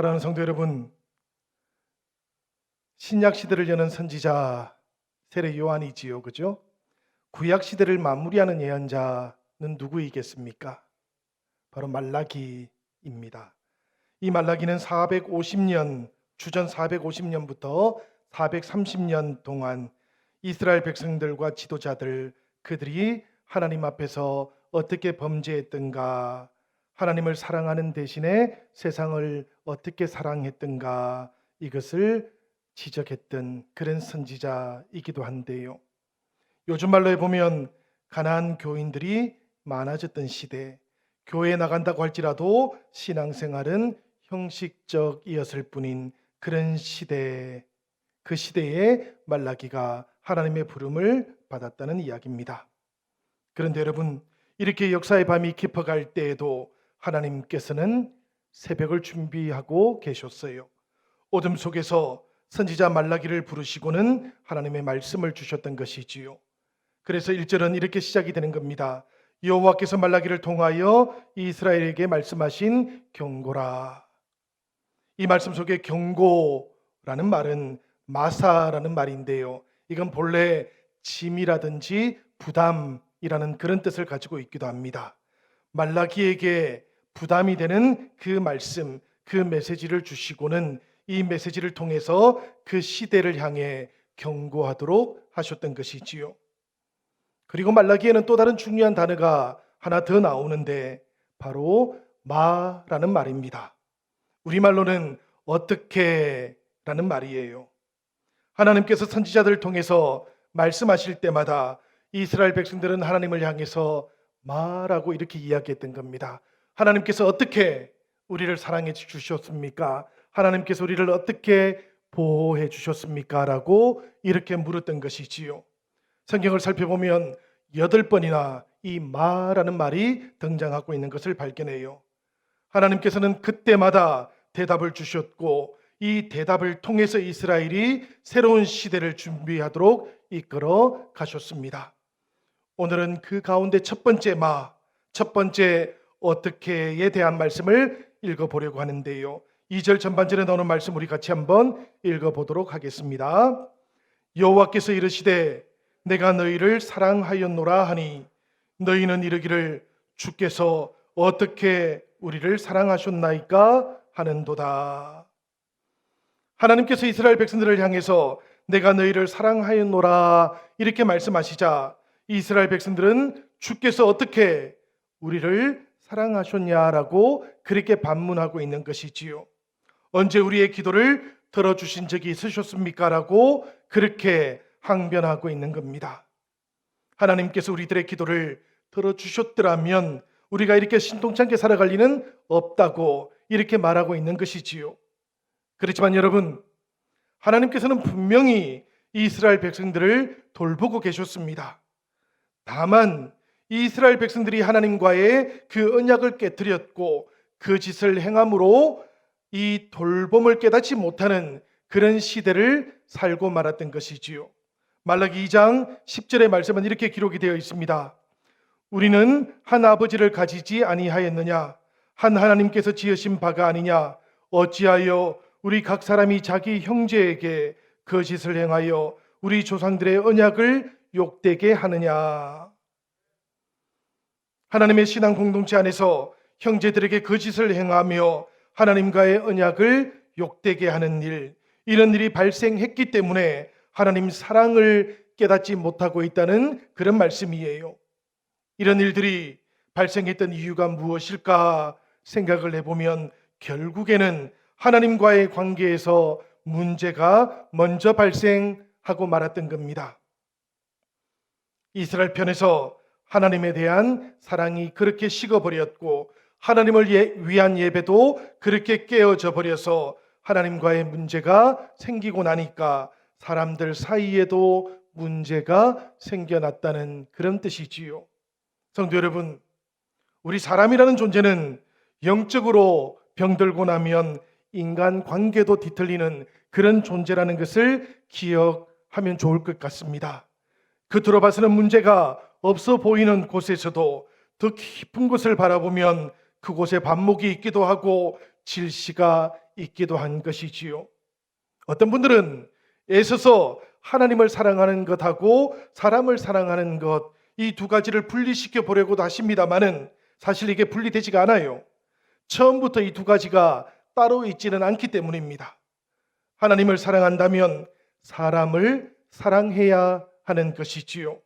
사랑하는 성도 여러분, 신약 시대를 여는 선지자 세례 요한이지요, 그죠? 구약 시대를 마무리하는 예언자는 누구이겠습니까? 바로 말라기입니다. 이 말라기는 450년 주전 450년부터 430년 동안 이스라엘 백성들과 지도자들 그들이 하나님 앞에서 어떻게 범죄했던가 하나님을 사랑하는 대신에 세상을 어떻게 사랑했던가 이것을 지적했던 그런 선지자이기도 한데요. 요즘 말로 해보면 가난한 교인들이 많아졌던 시대, 교회에 나간다고 할지라도 신앙생활은 형식적이었을 뿐인 그런 시대, 그 시대에 말라기가 하나님의 부름을 받았다는 이야기입니다. 그런데 여러분, 이렇게 역사의 밤이 깊어갈 때에도 하나님께서는 새벽을 준비하고 계셨어요. 어둠 속에서 선지자 말라기를 부르시고는 하나님의 말씀을 주셨던 것이지요. 그래서 1절은 이렇게 시작이 되는 겁니다. 여호와께서 말라기를 통하여 이스라엘에게 말씀하신 경고라. 이 말씀 속에 경고라는 말은 마사라는 말인데요. 이건 본래 짐이라든지 부담이라는 그런 뜻을 가지고 있기도 합니다. 말라기에게 부담이 되는 그 말씀, 그 메시지를 주시고는 이 메시지를 통해서 그 시대를 향해 경고하도록 하셨던 것이지요. 그리고 말라기에는 또 다른 중요한 단어가 하나 더 나오는데 바로 마라는 말입니다. 우리말로는 어떻게 라는 말이에요. 하나님께서 선지자들을 통해서 말씀하실 때마다 이스라엘 백성들은 하나님을 향해서 마라고 이렇게 이야기했던 겁니다. 하나님께서 어떻게 우리를 사랑해 주셨습니까? 하나님께서 우리를 어떻게 보호해 주셨습니까? 라고 이렇게 물었던 것이지요. 성경을 살펴보면 여덟 번이나 이 마라는 말이 등장하고 있는 것을 발견해요. 하나님께서는 그때마다 대답을 주셨고 이 대답을 통해서 이스라엘이 새로운 시대를 준비하도록 이끌어 가셨습니다. 오늘은 그 가운데 첫 번째 마, 첫 번째 어떻게에 대한 말씀을 읽어보려고 하는데요. 2절 전반절에 나오는 말씀 우리 같이 한번 읽어보도록 하겠습니다. 여호와께서 이르시되 내가 너희를 사랑하였노라 하니 너희는 이르기를 주께서 어떻게 우리를 사랑하셨나이까 하는도다. 하나님께서 이스라엘 백성들을 향해서 내가 너희를 사랑하였노라 이렇게 말씀하시자 이스라엘 백성들은 주께서 어떻게 우리를 사랑하셨냐라고 그렇게 반문하고 있는 것이지요. 언제 우리의 기도를 들어주신 적이 있으셨습니까? 라고 그렇게 항변하고 있는 겁니다. 하나님께서 우리들의 기도를 들어주셨더라면 우리가 이렇게 신통찮게 살아갈 리는 없다고 이렇게 말하고 있는 것이지요. 그렇지만 여러분, 하나님께서는 분명히 이스라엘 백성들을 돌보고 계셨습니다. 다만 이스라엘 백성들이 하나님과의 그 언약을 깨뜨렸고 그 짓을 행함으로 이 돌봄을 깨닫지 못하는 그런 시대를 살고 말았던 것이지요. 말라기 2장 10절의 말씀은 이렇게 기록이 되어 있습니다. 우리는 한 아버지를 가지지 아니하였느냐? 한 하나님께서 지으신 바가 아니냐? 어찌하여 우리 각 사람이 자기 형제에게 거짓을 행하여 우리 조상들의 언약을 욕되게 하느냐? 하나님의 신앙 공동체 안에서 형제들에게 거짓을 행하며 하나님과의 언약을 욕되게 하는 일, 이런 일이 발생했기 때문에 하나님 사랑을 깨닫지 못하고 있다는 그런 말씀이에요. 이런 일들이 발생했던 이유가 무엇일까 생각을 해보면 결국에는 하나님과의 관계에서 문제가 먼저 발생하고 말았던 겁니다. 이스라엘 편에서 하나님에 대한 사랑이 그렇게 식어버렸고 하나님을 예- 위한 예배도 그렇게 깨어져 버려서 하나님과의 문제가 생기고 나니까 사람들 사이에도 문제가 생겨났다는 그런 뜻이지요. 성도 여러분, 우리 사람이라는 존재는 영적으로 병들고 나면 인간 관계도 뒤틀리는 그런 존재라는 것을 기억하면 좋을 것 같습니다. 겉으로 봐서는 문제가 없어 보이는 곳에서도 더 깊은 곳을 바라보면 그곳에 반목이 있기도 하고 질시가 있기도 한 것이지요. 어떤 분들은 애써서 하나님을 사랑하는 것하고 사람을 사랑하는 것, 이 두 가지를 분리시켜 보려고도 하십니다만은 사실 이게 분리되지가 않아요. 처음부터 이 두 가지가 따로 있지는 않기 때문입니다. 하나님을 사랑한다면 사람을 사랑해야 하는 것이지요.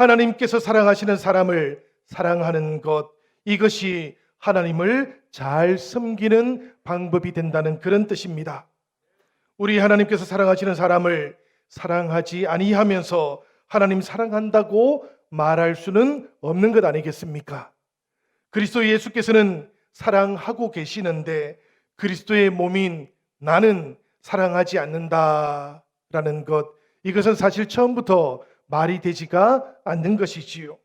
하나님께서 사랑하시는 사람을 사랑하는 것, 이것이 하나님을 잘 섬기는 방법이 된다는 그런 뜻입니다. 우리 하나님께서 사랑하시는 사람을 사랑하지 아니하면서 하나님 사랑한다고 말할 수는 없는 것 아니겠습니까? 그리스도 예수께서는 사랑하고 계시는데 그리스도의 몸인 나는 사랑하지 않는다라는 것 이것은 사실 처음부터 말이 되지가 않는 것이지요.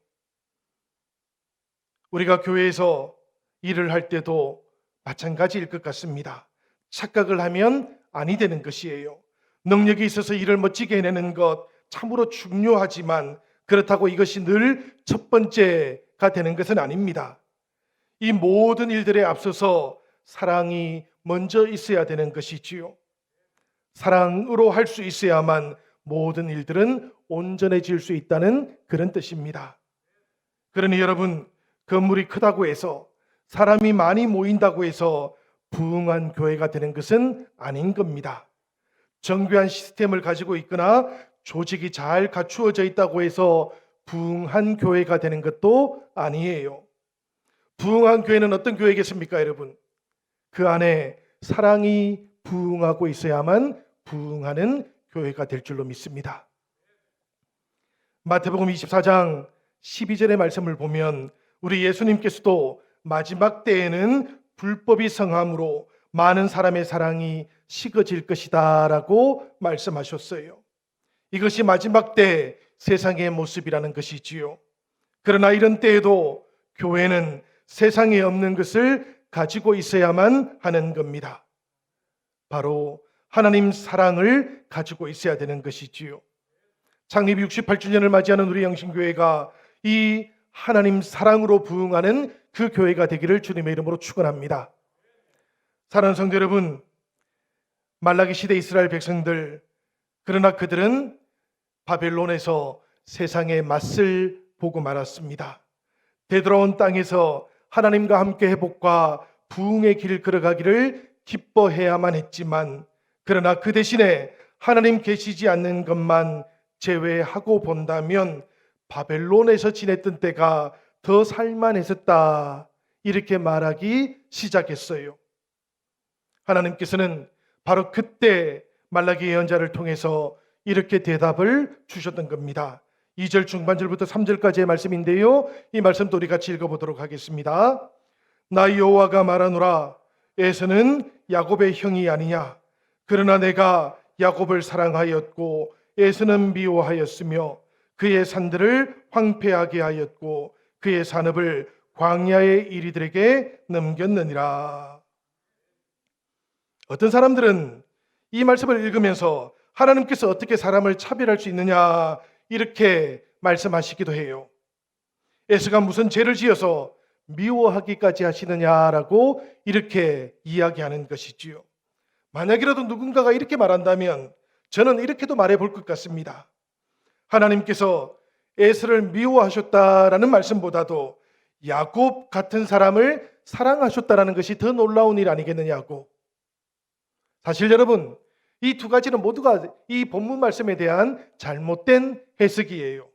우리가 교회에서 일을 할 때도 마찬가지일 것 같습니다. 착각을 하면 아니 되는 것이에요. 능력이 있어서 일을 멋지게 해내는 것 참으로 중요하지만 그렇다고 이것이 늘 첫 번째가 되는 것은 아닙니다. 이 모든 일들에 앞서서 사랑이 먼저 있어야 되는 것이지요. 사랑으로 할 수 있어야만 모든 일들은 온전해질 수 있다는 그런 뜻입니다. 그러니 여러분, 건물이 크다고 해서 사람이 많이 모인다고 해서 부흥한 교회가 되는 것은 아닌 겁니다. 정교한 시스템을 가지고 있거나 조직이 잘 갖추어져 있다고 해서 부흥한 교회가 되는 것도 아니에요. 부흥한 교회는 어떤 교회겠습니까, 여러분? 그 안에 사랑이 부흥하고 있어야만 부흥하는 교회가 될 줄로 믿습니다. 마태복음 24장 12절의 말씀을 보면 우리 예수님께서도 마지막 때에는 불법이 성함으로 많은 사람의 사랑이 식어질 것이다라고 말씀하셨어요. 이것이 마지막 때 세상의 모습이라는 것이지요. 그러나 이런 때에도 교회는 세상에 없는 것을 가지고 있어야만 하는 겁니다. 바로 하나님 사랑을 가지고 있어야 되는 것이지요. 창립 68주년을 맞이하는 우리 영신교회가 이 하나님 사랑으로 부흥하는 그 교회가 되기를 주님의 이름으로 축원합니다. 사랑하는 성도 여러분, 말라기 시대 이스라엘 백성들 그러나 그들은 바벨론에서 세상의 맛을 보고 말았습니다. 되돌아온 땅에서 하나님과 함께 회복과 부흥의 길을 걸어가기를 기뻐해야만 했지만 그러나 그 대신에 하나님 계시지 않는 것만 제외하고 본다면 바벨론에서 지냈던 때가 더 살만했었다. 이렇게 말하기 시작했어요. 하나님께서는 바로 그때 말라기 예언자를 통해서 이렇게 대답을 주셨던 겁니다. 2절 중반절부터 3절까지의 말씀인데요. 이 말씀도 우리 같이 읽어보도록 하겠습니다. 나 여호와가 말하노라 에서는 야곱의 형이 아니냐 그러나 내가 야곱을 사랑하였고 에서는 미워하였으며 그의 산들을 황폐하게 하였고 그의 산업을 광야의 이리들에게 넘겼느니라. 어떤 사람들은 이 말씀을 읽으면서 하나님께서 어떻게 사람을 차별할 수 있느냐 이렇게 말씀하시기도 해요. 에스가 무슨 죄를 지어서 미워하기까지 하시느냐라고 이렇게 이야기하는 것이지요. 만약이라도 누군가가 이렇게 말한다면 저는 이렇게도 말해 볼 것 같습니다. 하나님께서 에스를 미워하셨다라는 말씀보다도 야곱 같은 사람을 사랑하셨다라는 것이 더 놀라운 일 아니겠느냐고. 사실 여러분, 이 두 가지는 모두가 이 본문 말씀에 대한 잘못된 해석이에요.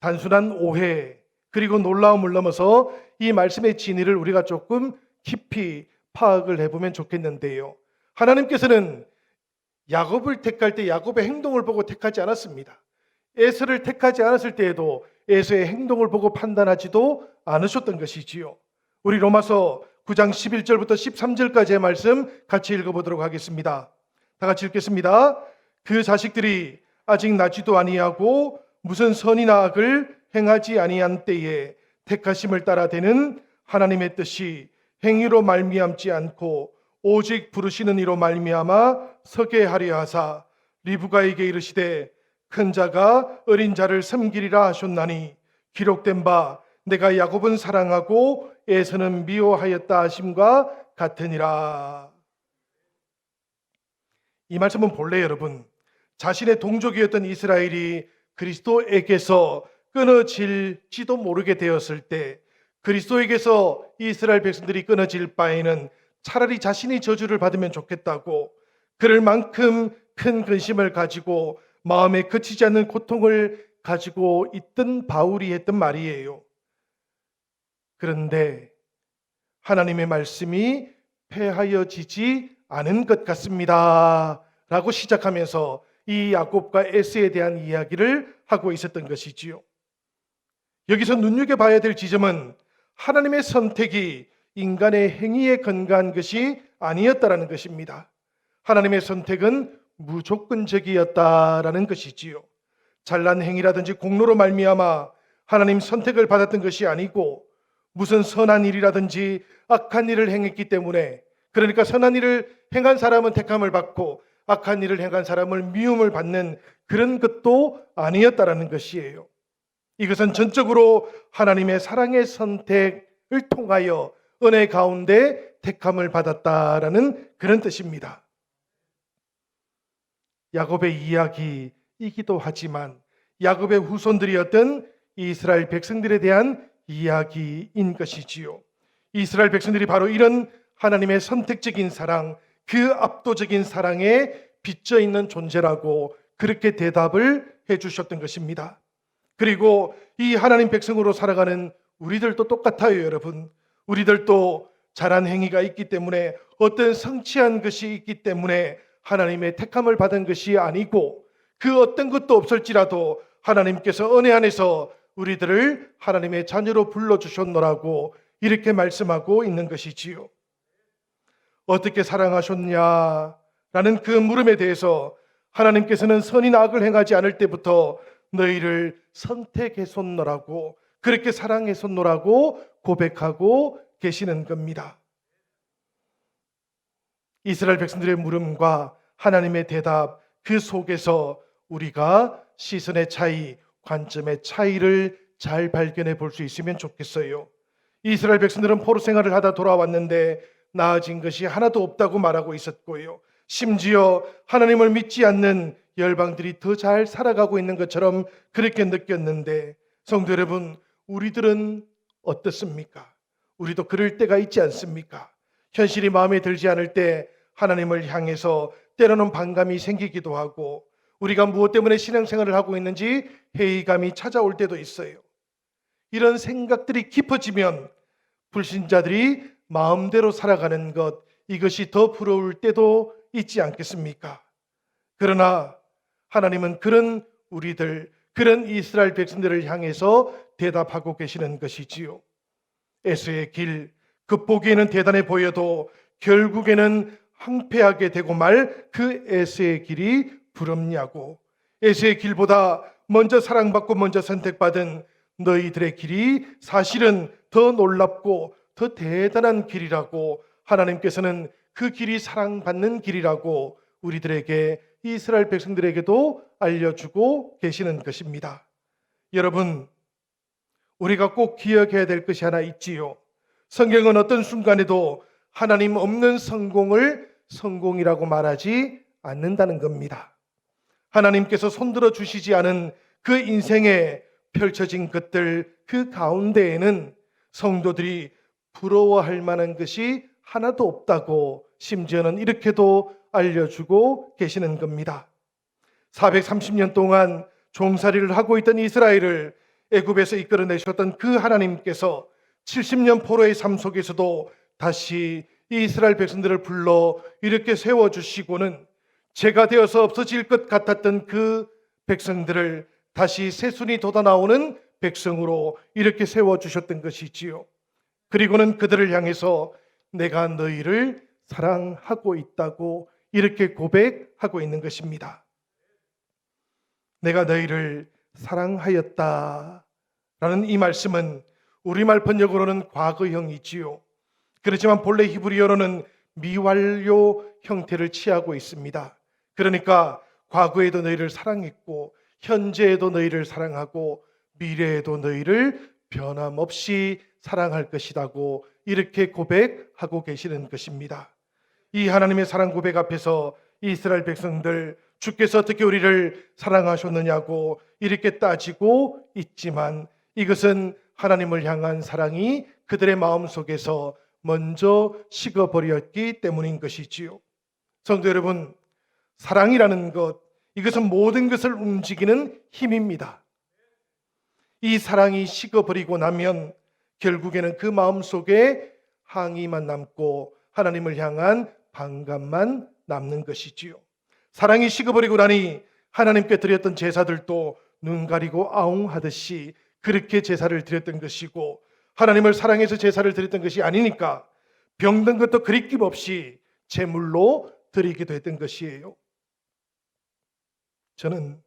단순한 오해, 그리고 놀라움을 넘어서 이 말씀의 진위를 우리가 조금 깊이 파악을 해보면 좋겠는데요. 하나님께서는 야곱을 택할 때 야곱의 행동을 보고 택하지 않았습니다. 에서를 택하지 않았을 때에도 에서의 행동을 보고 판단하지도 않으셨던 것이지요. 우리 로마서 9장 11절부터 13절까지의 말씀 같이 읽어보도록 하겠습니다. 다 같이 읽겠습니다. 그 자식들이 아직 나지도 아니하고 무슨 선이나 악을 행하지 아니한 때에 택하심을 따라 되는 하나님의 뜻이 행위로 말미암지 않고 오직 부르시는 이로 말미암아 서게 하려 하사 리브가에게 이르시되 큰 자가 어린 자를 섬기리라 하셨나니 기록된 바 내가 야곱은 사랑하고 에서는 미워하였다 하심과 같으니라. 이 말씀은 본래 여러분 자신의 동족이었던 이스라엘이 그리스도에게서 끊어질지도 모르게 되었을 때 그리스도에게서 이스라엘 백성들이 끊어질 바에는 차라리 자신이 저주를 받으면 좋겠다고 그럴 만큼 큰 근심을 가지고 마음에 그치지 않는 고통을 가지고 있던 바울이 했던 말이에요. 그런데 하나님의 말씀이 패하여지지 않은 것 같습니다. 라고 시작하면서 이 야곱과 에스에 대한 이야기를 하고 있었던 것이지요. 여기서 눈여겨봐야 될 지점은 하나님의 선택이 인간의 행위에 근거한 것이 아니었다라는 것입니다. 하나님의 선택은 무조건적이었다라는 것이지요. 잘난 행위라든지 공로로 말미암아 하나님 선택을 받았던 것이 아니고 무슨 선한 일이라든지 악한 일을 행했기 때문에 그러니까 선한 일을 행한 사람은 택함을 받고 악한 일을 행한 사람을 미움을 받는 그런 것도 아니었다라는 것이에요. 이것은 전적으로 하나님의 사랑의 선택을 통하여 은혜 가운데 택함을 받았다라는 그런 뜻입니다. 야곱의 이야기이기도 하지만 야곱의 후손들이었던 이스라엘 백성들에 대한 이야기인 것이지요. 이스라엘 백성들이 바로 이런 하나님의 선택적인 사랑, 그 압도적인 사랑에 빚져 있는 존재라고 그렇게 대답을 해 주셨던 것입니다. 그리고 이 하나님 백성으로 살아가는 우리들도 똑같아요, 여러분. 우리들도 잘한 행위가 있기 때문에 어떤 성취한 것이 있기 때문에 하나님의 택함을 받은 것이 아니고 그 어떤 것도 없을지라도 하나님께서 은혜 안에서 우리들을 하나님의 자녀로 불러주셨노라고 이렇게 말씀하고 있는 것이지요. 어떻게 사랑하셨냐? 라는 그 물음에 대해서 하나님께서는 선이나 악을 행하지 않을 때부터 너희를 선택했었노라고 그렇게 사랑했었노라고 고백하고 계시는 겁니다. 이스라엘 백성들의 물음과 하나님의 대답 그 속에서 우리가 시선의 차이, 관점의 차이를 잘 발견해 볼 수 있으면 좋겠어요. 이스라엘 백성들은 포로 생활을 하다 돌아왔는데 나아진 것이 하나도 없다고 말하고 있었고요. 심지어 하나님을 믿지 않는 열방들이 더 잘 살아가고 있는 것처럼 그렇게 느꼈는데 성도 여러분, 우리들은 어떻습니까? 우리도 그럴 때가 있지 않습니까? 현실이 마음에 들지 않을 때 하나님을 향해서 때로는 반감이 생기기도 하고 우리가 무엇 때문에 신앙생활을 하고 있는지 회의감이 찾아올 때도 있어요. 이런 생각들이 깊어지면 불신자들이 마음대로 살아가는 것 이것이 더 부러울 때도 있지 않겠습니까? 그러나 하나님은 그런 우리들 그런 이스라엘 백성들을 향해서 대답하고 계시는 것이지요. 에스의 길 극복에는 대단해 보여도 결국에는 황폐하게 되고 말 그 에스의 길이 부럽냐고 에스의 길보다 먼저 사랑받고 먼저 선택받은 너희들의 길이 사실은 더 놀랍고 더 대단한 길이라고 하나님께서는 그 길이 사랑받는 길이라고 우리들에게 이스라엘 백성들에게도 알려주고 계시는 것입니다. 여러분, 우리가 꼭 기억해야 될 것이 하나 있지요. 성경은 어떤 순간에도 하나님 없는 성공을 성공이라고 말하지 않는다는 겁니다. 하나님께서 손들어 주시지 않은 그 인생에 펼쳐진 것들 그 가운데에는 성도들이 부러워할 만한 것이 하나도 없다고 심지어는 이렇게도 알려주고 계시는 겁니다. 430년 동안 종살이를 하고 있던 이스라엘을 애굽에서 이끌어 내셨던 그 하나님께서 70년 포로의 삶 속에서도 다시 이스라엘 백성들을 불러 이렇게 세워 주시고는 제가 되어서 없어질 것 같았던 그 백성들을 다시 새순이 돋아 나오는 백성으로 이렇게 세워 주셨던 것이지요. 그리고는 그들을 향해서 내가 너희를 사랑하고 있다고 이렇게 고백하고 있는 것입니다. 내가 너희를 사랑하였다. 라는 이 말씀은 우리말 번역으로는 과거형이지요. 그렇지만 본래 히브리어로는 미완료 형태를 취하고 있습니다. 그러니까 과거에도 너희를 사랑했고 현재에도 너희를 사랑하고 미래에도 너희를 변함없이 사랑할 것이라고 이렇게 고백하고 계시는 것입니다. 이 하나님의 사랑 고백 앞에서 이스라엘 백성들 주께서 어떻게 우리를 사랑하셨느냐고 이렇게 따지고 있지만 이것은 하나님을 향한 사랑이 그들의 마음 속에서 먼저 식어버렸기 때문인 것이지요. 성도 여러분, 사랑이라는 것, 이것은 모든 것을 움직이는 힘입니다. 이 사랑이 식어버리고 나면 결국에는 그 마음 속에 항의만 남고 하나님을 향한 반감만 남는 것이지요. 사랑이 식어버리고 나니 하나님께 드렸던 제사들도 눈 가리고 아웅하듯이 그렇게 제사를 드렸던 것이고 하나님을 사랑해서 제사를 드렸던 것이 아니니까 병든 것도 그립김 없이 제물로 드리기도 했던 것이에요. 저는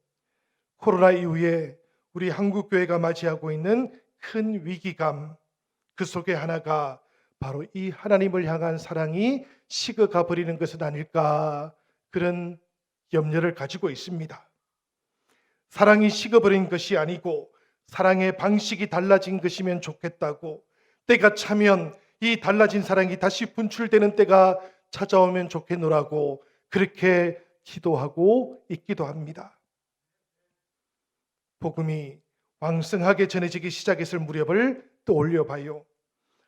코로나 이후에 우리 한국 교회가 맞이하고 있는 큰 위기감 그 속에 하나가 바로 이 하나님을 향한 사랑이 식어가 버리는 것은 아닐까 그런 염려를 가지고 있습니다. 사랑이 식어버린 것이 아니고 사랑의 방식이 달라진 것이면 좋겠다고 때가 차면 이 달라진 사랑이 다시 분출되는 때가 찾아오면 좋겠노라고 그렇게 기도하고 있기도 합니다. 복음이 왕성하게 전해지기 시작했을 무렵을 떠올려 봐요.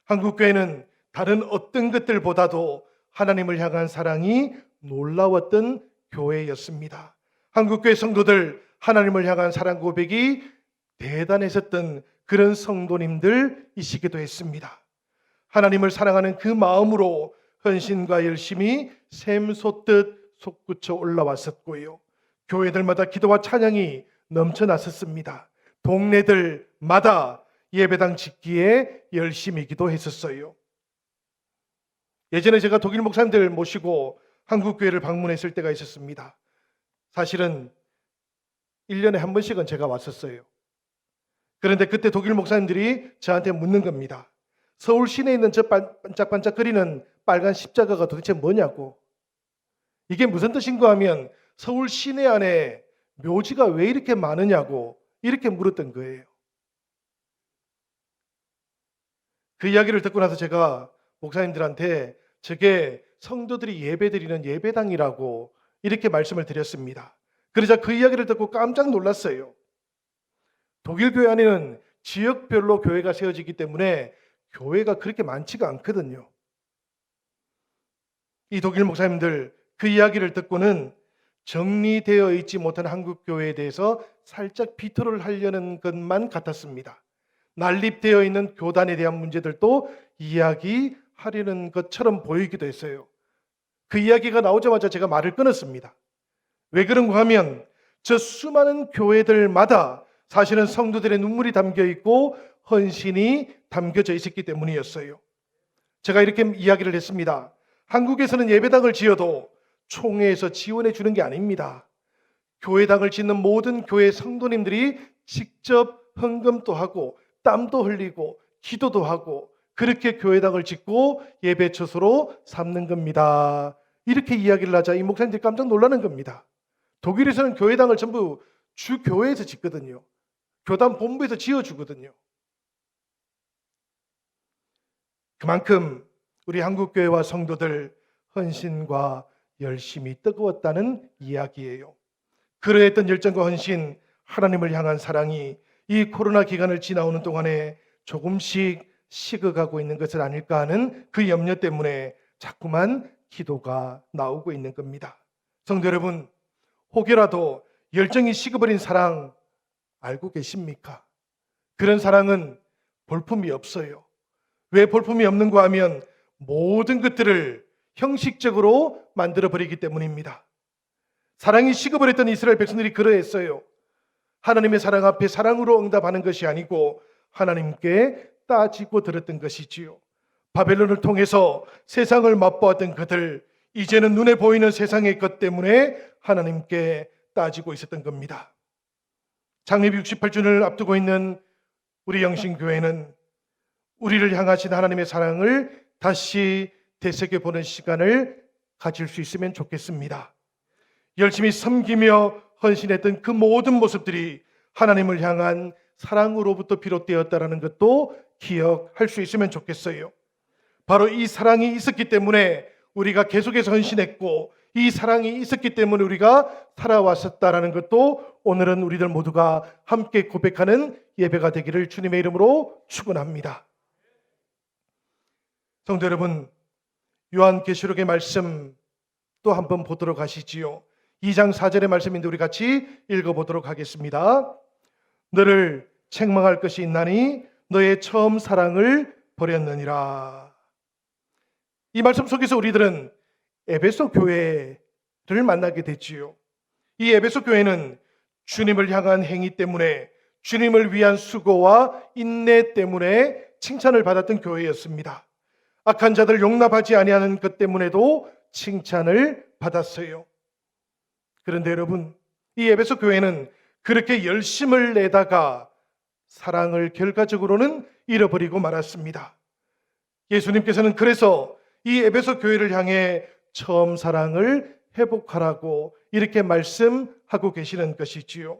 한국 교회는 다른 어떤 것들보다도 하나님을 향한 사랑이 놀라웠던 교회였습니다. 한국 교회 성도들 하나님을 향한 사랑 고백이 대단했었던 그런 성도님들이시기도 했습니다. 하나님을 사랑하는 그 마음으로 헌신과 열심히 샘솟듯 솟구쳐 올라왔었고요. 교회들마다 기도와 찬양이 넘쳐났었습니다. 동네들마다 예배당 짓기에 열심히 기도했었어요. 예전에 제가 독일 목사님들 모시고 한국 교회를 방문했을 때가 있었습니다. 사실은 1년에 한 번씩은 제가 왔었어요. 그런데 그때 독일 목사님들이 저한테 묻는 겁니다. 서울 시내에 있는 저 반짝반짝거리는 빨간 십자가가 도대체 뭐냐고. 이게 무슨 뜻인가 하면 서울 시내 안에 묘지가 왜 이렇게 많으냐고 이렇게 물었던 거예요. 그 이야기를 듣고 나서 제가 목사님들한테 저게 성도들이 예배드리는 예배당이라고 이렇게 말씀을 드렸습니다. 그러자 그 이야기를 듣고 깜짝 놀랐어요. 독일 교회 안에는 지역별로 교회가 세워지기 때문에 교회가 그렇게 많지가 않거든요. 이 독일 목사님들 그 이야기를 듣고는 정리되어 있지 못한 한국 교회에 대해서 살짝 비토를 하려는 것만 같았습니다. 난립되어 있는 교단에 대한 문제들도 이야기 하려는 것처럼 보이기도 했어요. 그 이야기가 나오자마자 제가 말을 끊었습니다. 왜 그런가 하면 저 수많은 교회들마다 사실은 성도들의 눈물이 담겨 있고 헌신이 담겨져 있었기 때문이었어요. 제가 이렇게 이야기를 했습니다. 한국에서는 예배당을 지어도 총회에서 지원해 주는 게 아닙니다. 교회당을 짓는 모든 교회 성도님들이 직접 헌금도 하고 땀도 흘리고 기도도 하고 그렇게 교회당을 짓고 예배 처소로 삼는 겁니다. 이렇게 이야기를 하자 이 목사님들이 깜짝 놀라는 겁니다. 독일에서는 교회당을 전부 주 교회에서 짓거든요. 교단 본부에서 지어 주거든요. 그만큼 우리 한국 교회와 성도들 헌신과 열심히 뜨거웠다는 이야기예요. 그러했던 열정과 헌신, 하나님을 향한 사랑이 이 코로나 기간을 지나오는 동안에 조금씩 식어가고 있는 것은 아닐까 하는 그 염려 때문에 자꾸만 기도가 나오고 있는 겁니다. 성도 여러분, 혹여라도 열정이 식어버린 사랑 알고 계십니까? 그런 사랑은 볼품이 없어요. 왜 볼품이 없는가 하면 모든 것들을 형식적으로 만들어 버리기 때문입니다. 사랑이 식어버렸던 이스라엘 백성들이 그러했어요. 하나님의 사랑 앞에 사랑으로 응답하는 것이 아니고 하나님께 따지고 들었던 것이지요. 바벨론을 통해서 세상을 맛보았던 그들, 이제는 눈에 보이는 세상의 것 때문에 하나님께 따지고 있었던 겁니다. 장립 68주년을 앞두고 있는 우리 영신교회는 우리를 향하신 하나님의 사랑을 다시 되새겨 보는 시간을 가질 수 있으면 좋겠습니다. 열심히 섬기며 헌신했던 그 모든 모습들이 하나님을 향한 사랑으로부터 비롯되었다라는 것도 기억할 수 있으면 좋겠어요. 바로 이 사랑이 있었기 때문에 우리가 계속해서 헌신했고 이 사랑이 있었기 때문에 우리가 살아왔었다라는 것도 오늘은 우리들 모두가 함께 고백하는 예배가 되기를 주님의 이름으로 축원합니다. 성도 여러분, 요한계시록의 말씀 또 한번 보도록 하시지요. 2장 4절의 말씀인데 우리 같이 읽어보도록 하겠습니다. 너를 책망할 것이 있나니 너의 처음 사랑을 버렸느니라. 이 말씀 속에서 우리들은 에베소 교회를 만나게 됐지요. 이 에베소 교회는 주님을 향한 행위 때문에 주님을 위한 수고와 인내 때문에 칭찬을 받았던 교회였습니다. 악한 자들 용납하지 아니하는 것 때문에도 칭찬을 받았어요. 그런데 여러분, 이 에베소 교회는 그렇게 열심을 내다가 사랑을 결과적으로는 잃어버리고 말았습니다. 예수님께서는 그래서 이 에베소 교회를 향해 처음 사랑을 회복하라고 이렇게 말씀하고 계시는 것이지요.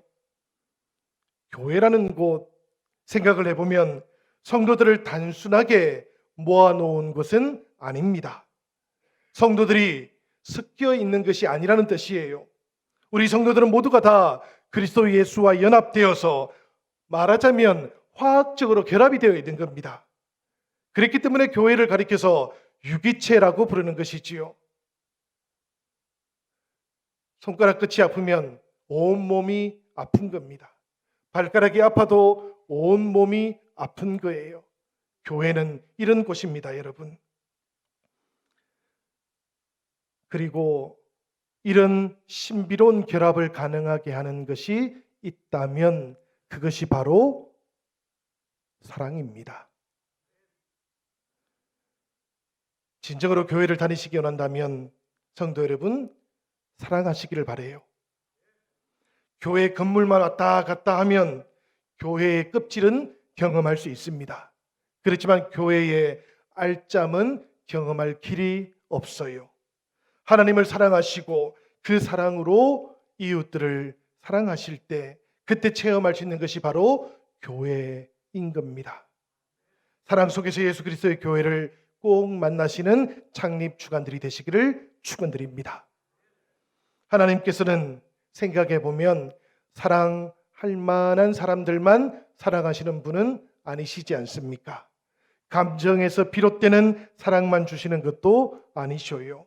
교회라는 곳 생각을 해보면 성도들을 단순하게 모아놓은 것은 아닙니다. 성도들이 섞여 있는 것이 아니라는 뜻이에요. 우리 성도들은 모두가 다 그리스도 예수와 연합되어서 말하자면 화학적으로 결합이 되어 있는 겁니다. 그렇기 때문에 교회를 가리켜서 유기체라고 부르는 것이지요. 손가락 끝이 아프면 온 몸이 아픈 겁니다. 발가락이 아파도 온 몸이 아픈 거예요. 교회는 이런 곳입니다, 여러분. 그리고 이런 신비로운 결합을 가능하게 하는 것이 있다면 그것이 바로 사랑입니다. 진정으로 교회를 다니시기 원한다면 성도 여러분 사랑하시기를 바래요. 교회 건물만 왔다 갔다 하면 교회의 껍질은 경험할 수 있습니다. 그렇지만 교회의 알짬은 경험할 길이 없어요. 하나님을 사랑하시고 그 사랑으로 이웃들을 사랑하실 때 그때 체험할 수 있는 것이 바로 교회인 겁니다. 사랑 속에서 예수 그리스도의 교회를 꼭 만나시는 창립 주간들이 되시기를 축원드립니다. 하나님께서는 생각해 보면 사랑할 만한 사람들만 사랑하시는 분은 아니시지 않습니까? 감정에서 비롯되는 사랑만 주시는 것도 아니셔요.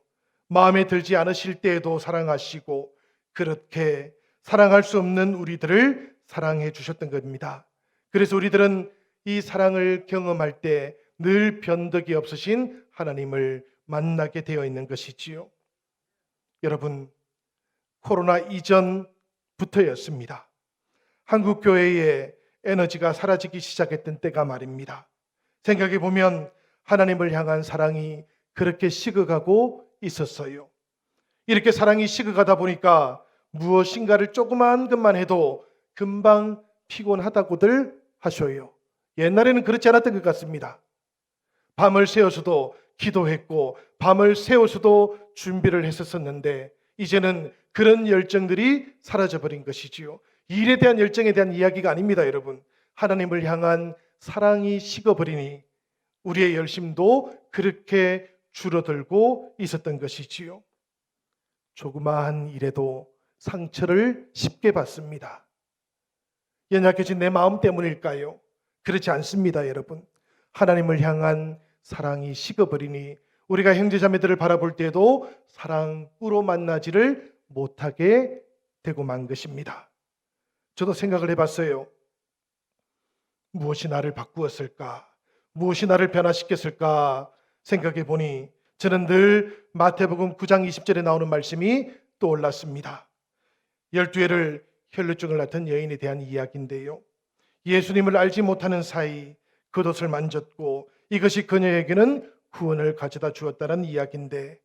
마음에 들지 않으실 때에도 사랑하시고 그렇게 사랑할 수 없는 우리들을 사랑해 주셨던 겁니다. 그래서 우리들은 이 사랑을 경험할 때 늘 변덕이 없으신 하나님을 만나게 되어 있는 것이지요. 여러분, 코로나 이전부터였습니다. 한국 교회의 에너지가 사라지기 시작했던 때가 말입니다. 생각해 보면 하나님을 향한 사랑이 그렇게 식어가고 있었어요. 이렇게 사랑이 식어가다 보니까 무엇인가를 조그만 것만 해도 금방 피곤하다고들 하셔요. 옛날에는 그렇지 않았던 것 같습니다. 밤을 새워서도 기도했고, 밤을 새워서도 준비를 했었었는데, 이제는 그런 열정들이 사라져버린 것이지요. 일에 대한 열정에 대한 이야기가 아닙니다, 여러분. 하나님을 향한 사랑이 식어버리니 우리의 열심도 그렇게 줄어들고 있었던 것이지요. 조그마한 일에도 상처를 쉽게 받습니다. 연약해진 내 마음 때문일까요? 그렇지 않습니다, 여러분. 하나님을 향한 사랑이 식어버리니 우리가 형제자매들을 바라볼 때도 사랑으로 만나지를 못하게 되고 만 것입니다. 저도 생각을 해봤어요. 무엇이 나를 바꾸었을까? 무엇이 나를 변화시켰을까? 생각해 보니 저는 늘 마태복음 9장 20절에 나오는 말씀이 떠올랐습니다. 열두 해를 혈루증을 앓던 여인에 대한 이야기인데요. 예수님을 알지 못하는 사이 겉옷을 만졌고 이것이 그녀에게는 구원을 가져다 주었다는 이야기인데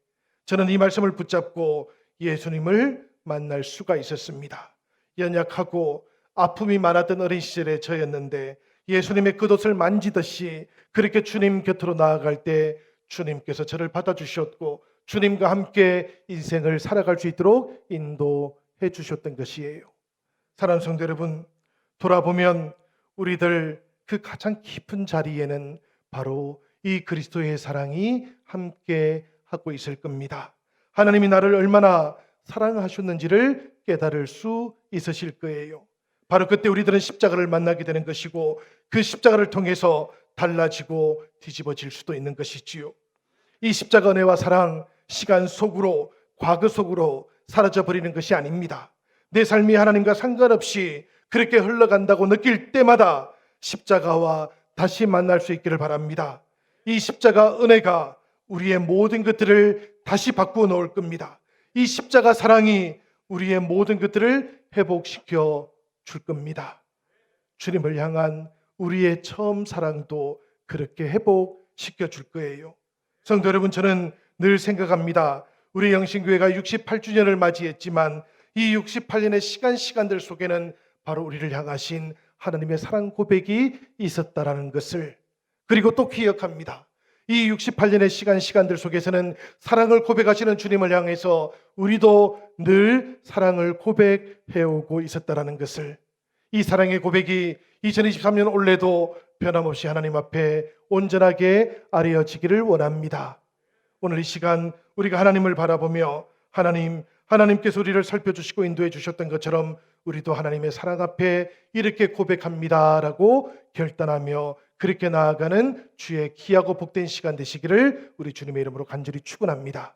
저는 이 말씀을 붙잡고 예수님을 만날 수가 있었습니다. 연약하고 아픔이 많았던 어린 시절의 저였는데 예수님의 겉옷을 만지듯이 그렇게 주님 곁으로 나아갈 때 주님께서 저를 받아주셨고 주님과 함께 인생을 살아갈 수 있도록 인도해 주셨던 것이에요. 사랑하는 성도 여러분, 돌아보면 우리들 그 가장 깊은 자리에는 바로 이 그리스도의 사랑이 함께 하고 있을 겁니다. 하나님이 나를 얼마나 사랑하셨는지를 깨달을 수 있으실 거예요. 바로 그때 우리들은 십자가를 만나게 되는 것이고 그 십자가를 통해서 달라지고 뒤집어질 수도 있는 것이지요. 이 십자가 은혜와 사랑 시간 속으로 과거 속으로 사라져 버리는 것이 아닙니다. 내 삶이 하나님과 상관없이 그렇게 흘러간다고 느낄 때마다 십자가와 다시 만날 수 있기를 바랍니다. 이 십자가 은혜가 우리의 모든 것들을 다시 바꾸어 놓을 겁니다. 이 십자가 사랑이 우리의 모든 것들을 회복시켜 줄 겁니다. 주님을 향한 우리의 처음 사랑도 그렇게 회복시켜 줄 거예요. 성도 여러분, 저는 늘 생각합니다. 우리 영신교회가 68주년을 맞이했지만 이 68년의 시간 시간들 속에는 바로 우리를 향하신 하나님의 사랑 고백이 있었다라는 것을 그리고 또 기억합니다. 이 68년의 시간 시간들 속에서는 사랑을 고백하시는 주님을 향해서 우리도 늘 사랑을 고백해 오고 있었다라는 것을 이 사랑의 고백이 2023년 올해도 변함없이 하나님 앞에 온전하게 아뢰어지기를 원합니다. 오늘 이 시간 우리가 하나님을 바라보며 하나님 하나님께서 우리를 살펴주시고 인도해 주셨던 것처럼 우리도 하나님의 사랑 앞에 이렇게 고백합니다라고 결단하며 그렇게 나아가는 주의 귀하고 복된 시간 되시기를 우리 주님의 이름으로 간절히 축원합니다.